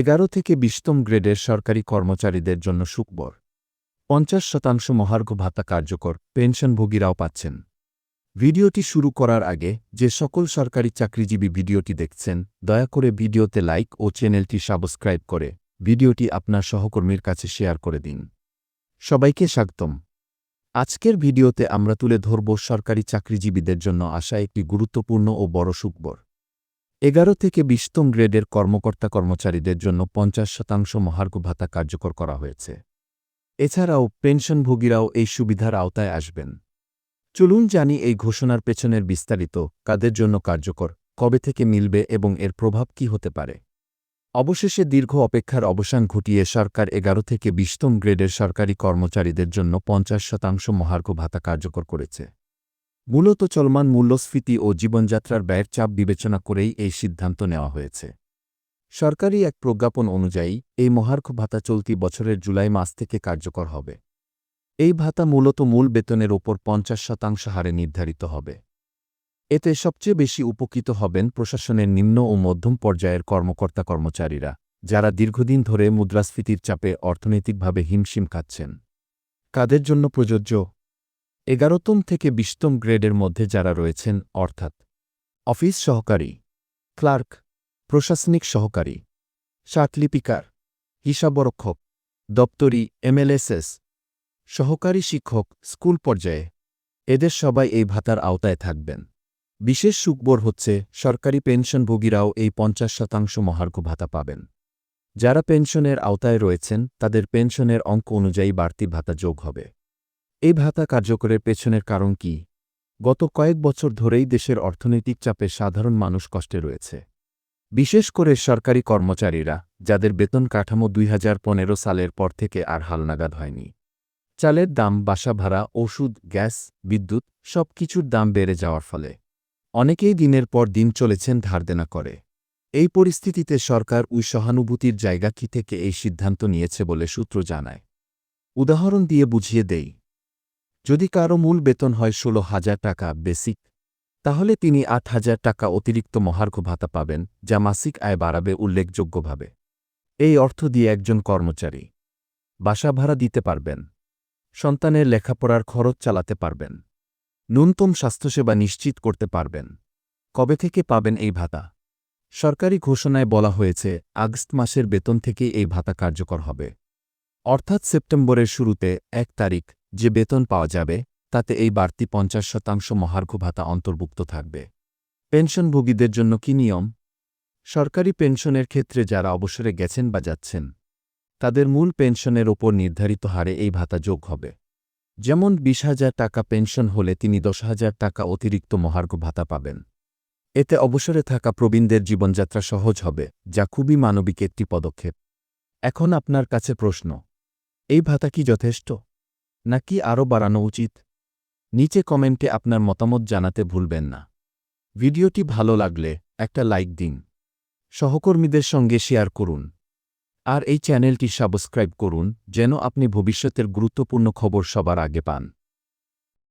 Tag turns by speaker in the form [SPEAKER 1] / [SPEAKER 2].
[SPEAKER 1] এগারো থেকে বিশতম গ্রেডের সরকারি কর্মচারীদের জন্য সুখবর। পঞ্চাশ শতাংশ মহার্ঘ ভাতা কার্যকর, পেনশনভোগীরাও পাচ্ছেন। ভিডিওটি শুরু করার আগে যে সকল সরকারি চাকরিজীবী ভিডিওটি দেখছেন, দয়া করে ভিডিওতে লাইক ও চ্যানেলটি সাবস্ক্রাইব করে ভিডিওটি আপনার সহকর্মীর কাছে শেয়ার করে দিন। সবাইকে স্বাগতম। আজকের ভিডিওতে আমরা তুলে ধরব সরকারি চাকরিজীবীদের জন্য আসা একটি গুরুত্বপূর্ণ ও বড় সুখবর। এগারো থেকে বিশতম গ্রেডের কর্মকর্তা কর্মচারীদের জন্য পঞ্চাশ শতাংশ মহার্ঘ ভাতা কার্যকর করা হয়েছে। এছাড়াও পেনশনভোগীরাও এই সুবিধার আওতায় আসবেন। চলুন জানি এই ঘোষণার পেছনের বিস্তারিত কাদের জন্য কার্যকর, কবে থেকে মিলবে এবং এর প্রভাব কি হতে পারে। অবশেষে দীর্ঘ অপেক্ষার অবসান ঘটিয়ে সরকার এগারো থেকে বিশতম গ্রেডের সরকারি কর্মচারীদের জন্য পঞ্চাশ শতাংশ মহার্ঘ ভাতা কার্যকর করেছে। মূলত চলমান মূল্যস্ফীতি ও জীবনযাত্রার ব্যয়ের চাপ বিবেচনা করেই এই সিদ্ধান্ত নেওয়া হয়েছে। সরকারি এক প্রজ্ঞাপন অনুযায়ী, এই মহার্ঘ ভাতা চলতি বছরের জুলাই মাস থেকে কার্যকর হবে। এই ভাতা মূলত মূল বেতনের ওপর পঞ্চাশ শতাংশ হারে নির্ধারিত হবে। এতে সবচেয়ে বেশি উপকৃত হবেন প্রশাসনের নিম্ন ও মধ্যম পর্যায়ের কর্মকর্তা কর্মচারীরা, যারা দীর্ঘদিন ধরে মুদ্রাস্ফীতির চাপে অর্থনৈতিকভাবে হিমশিম খাচ্ছেন। কাদের জন্য প্রযোজ্য? এগারোতম থেকে বিশতম গ্রেডের মধ্যে যারা রয়েছেন, অর্থাৎ অফিস সহকারী, ক্লার্ক, প্রশাসনিক সহকারী শার্টলিপিকার হিসাবরক্ষক, দপ্তরি, এমএলএসএস, সহকারী শিক্ষক, স্কুল পর্যায়ে, এদের সবাই এই ভাতার আওতায় থাকবেন। বিশেষ সুখবর হচ্ছে, সরকারি পেনশনভোগীরাও এই পঞ্চাশ শতাংশ মহার্ঘ ভাতা পাবেন। যারা পেনশনের আওতায় রয়েছেন, তাদের পেনশনের অঙ্ক অনুযায়ী বাড়তি ভাতা যোগ হবে। এই ভাতা কার্যকরের পেছনের কারণ কি? গত কয়েক বছর ধরেই দেশের অর্থনৈতিক চাপে সাধারণ মানুষ কষ্টে রয়েছে। বিশেষ করে সরকারি কর্মচারীরা, যাদের বেতন কাঠামো দুই হাজার পনেরো সালের পর থেকে আর হালনাগাদ হয়নি। চালের দাম, বাসা ভাড়া, ওষুধ, গ্যাস, বিদ্যুৎ সব কিছুর দাম বেড়ে যাওয়ার ফলে। অনেকেই দিনের পর দিন চলেছেন ধারদেনা করে। এই পরিস্থিতিতে সরকার ওই সহানুভূতির জায়গা কি থেকে এই সিদ্ধান্ত নিয়েছে বলে সূত্র জানায়। উদাহরণ দিয়ে বুঝিয়ে দেই। যদি কারও মূল বেতন হয় ষোলো হাজার টাকা বেসিক, তাহলে তিনি আট হাজার টাকা অতিরিক্ত মহার্ঘ ভাতা পাবেন, যা মাসিক আয় বাড়াবে উল্লেখযোগ্যভাবে। এই অর্থ দিয়ে একজন কর্মচারী বাসা ভাড়া দিতে পারবেন, সন্তানের লেখাপড়ার খরচ চালাতে পারবেন, ন্যূনতম স্বাস্থ্যসেবা নিশ্চিত করতে পারবেন। কবে থেকে পাবেন এই ভাতা? সরকারি ঘোষণায় বলা হয়েছে, আগস্ট মাসের বেতন থেকেই এই ভাতা কার্যকর হবে। অর্থাৎ সেপ্টেম্বরের শুরুতে এক তারিখ যে বেতন পাওয়া যাবে, তাতে এই বাড়তি পঞ্চাশ শতাংশ মহার্ঘ ভাতা অন্তর্ভুক্ত থাকবে। পেনশনভোগীদের জন্য কি নিয়ম? সরকারি পেনশনের ক্ষেত্রে যারা অবসরে গেছেন বা যাচ্ছেন, তাদের মূল পেনশনের ওপর নির্ধারিত হারে এই ভাতা যোগ হবে। যেমন বিশ হাজার টাকা পেনশন হলে তিনি দশ হাজার টাকা অতিরিক্ত মহার্ঘ ভাতা পাবেন। এতে অবসরে থাকা প্রবীণদের জীবনযাত্রা সহজ হবে, যা খুবই মানবিক একটি পদক্ষেপ। এখন আপনার কাছে প্রশ্ন, এই ভাতা কি যথেষ্ট? নাকি আরও বাড়ানো উচিত? নিচে কমেন্টে আপনার মতামত জানাতে ভুলবেন না। ভিডিওটি ভালো লাগলে একটা লাইক দিন। সহকর্মীদের সঙ্গে শেয়ার করুন। আর এই চ্যানেলটি সাবস্ক্রাইব করুন, যেন আপনি ভবিষ্যতের গুরুত্বপূর্ণ খবর সবার আগে পান।